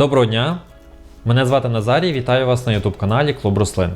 Доброго дня! Мене звати Назарій, вітаю вас на YouTube каналі Клуб Рослин.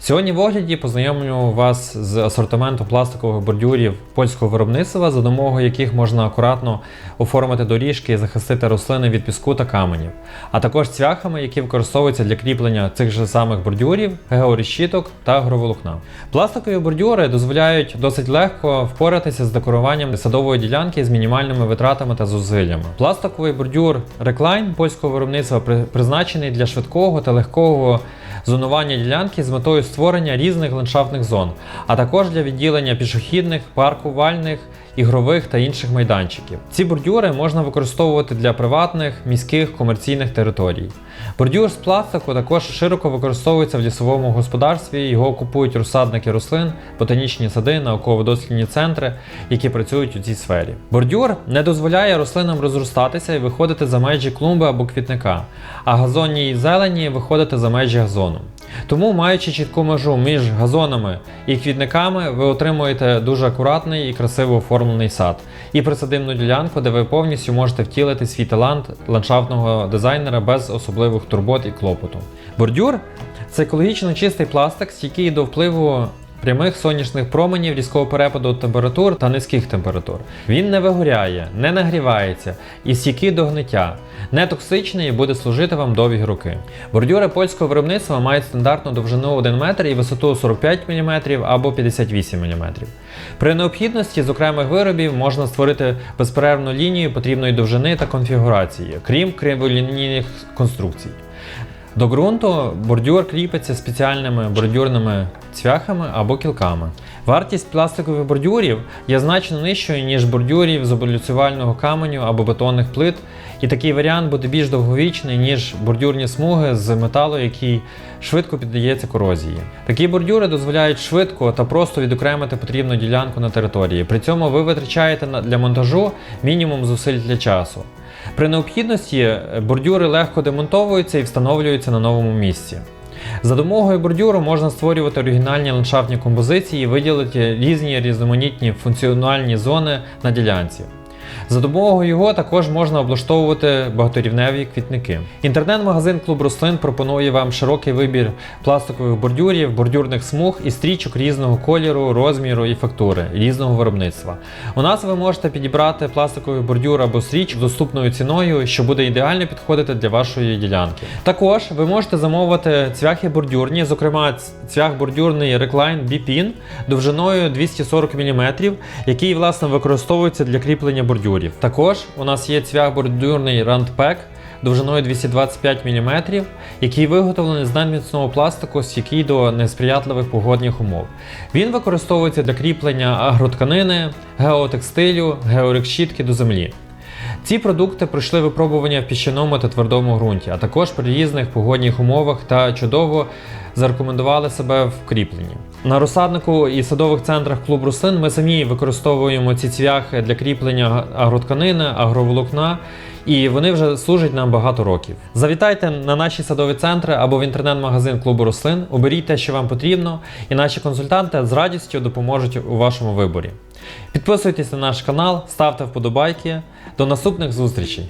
Сьогодні в огляді познайомлю вас з асортиментом пластикових бордюрів польського виробництва, за допомогою яких можна акуратно оформити доріжки і захистити рослини від піску та каменів, а також цвяхами, які використовуються для кріплення цих же самих бордюрів, георіщиток та агроволокна. Пластикові бордюри дозволяють досить легко впоратися з декоруванням садової ділянки з мінімальними витратами та зусиллями. Пластиковий бордюр Recline польського виробництва призначений для швидкого та легкого зонування ділянки з метою створення різних ландшафтних зон, а також для відділення пішохідних, паркувальних, ігрових та інших майданчиків. Ці бордюри можна використовувати для приватних, міських, комерційних територій. Бордюр з пластику також широко використовується в лісовому господарстві. Його купують розсадники рослин, ботанічні сади, науково-дослідні центри, які працюють у цій сфері. Бордюр не дозволяє рослинам розростатися і виходити за межі клумби або квітника, а газонній зелені виходити за межі газону. Тому, маючи чітку межу між газонами і квітниками, ви отримуєте дуже акуратний і красиво оформлений сад і присадибну ділянку, де ви повністю можете втілити свій талант ландшафтного дизайнера без особливих турбот і клопоту. Бордюр це екологічно чистий пластик, стійкий до впливу прямих сонячних променів, різкого перепаду температур та низьких температур. Він не вигоряє, не нагрівається і стійкий до гниття, не токсичний і буде служити вам довгі роки. Бордюри польського виробництва мають стандартну довжину 1 метр і висоту 45 мм або 58 мм. При необхідності з окремих виробів можна створити безперервну лінію потрібної довжини та конфігурації, крім криволінійних конструкцій. До ґрунту бордюр кріпиться спеціальними бордюрними цвяхами або кілками. Вартість пластикових бордюрів є значно нижчою, ніж бордюрів з облюцювального каменю або бетонних плит, і такий варіант буде більш довговічний, ніж бордюрні смуги з металу, який швидко піддається корозії. Такі бордюри дозволяють швидко та просто відокремити потрібну ділянку на території. При цьому ви витрачаєте для монтажу мінімум зусиль для часу. При необхідності е, бордюри легко демонтовуються і встановлюються на новому місці. За допомогою бордюру можна створювати оригінальні ландшафтні композиції і виділити різні різноманітні функціональні зони на ділянці. За допомогою його також можна облаштовувати багаторівневі квітники. Інтернет-магазин Клуб Рослин пропонує вам широкий вибір пластикових бордюрів, бордюрних смуг і стрічок різного кольору, розміру і фактури різного виробництва. У нас ви можете підібрати пластиковий бордюр або стріч доступною ціною, що буде ідеально підходити для вашої ділянки. Також ви можете замовити цвяхи бордюрні, зокрема цвях бордюрний Recline B-Pin довжиною 240 мм, який власне використовується для кріплення бордюрів. Також у нас є цвях бордюрний рандпек довжиною 225 мм, який виготовлений з надміцного пластику, стійкий до несприятливих погодних умов. Він використовується для кріплення агротканини, геотекстилю, георекщітки до землі. Ці продукти пройшли випробування в піщаному та твердому ґрунті, а також при різних погодних умовах та чудово зарекомендували себе в кріпленні. На розсаднику і садових центрах клуб рослин ми самі використовуємо ці цвяхи для кріплення агротканини, агроволокна, і вони вже служать нам багато років. Завітайте на наші садові центри або в інтернет-магазин клубу рослин, оберіть те, що вам потрібно, і наші консультанти з радістю допоможуть у вашому виборі. Підписуйтесь на наш канал, ставте вподобайки. До наступних зустрічей!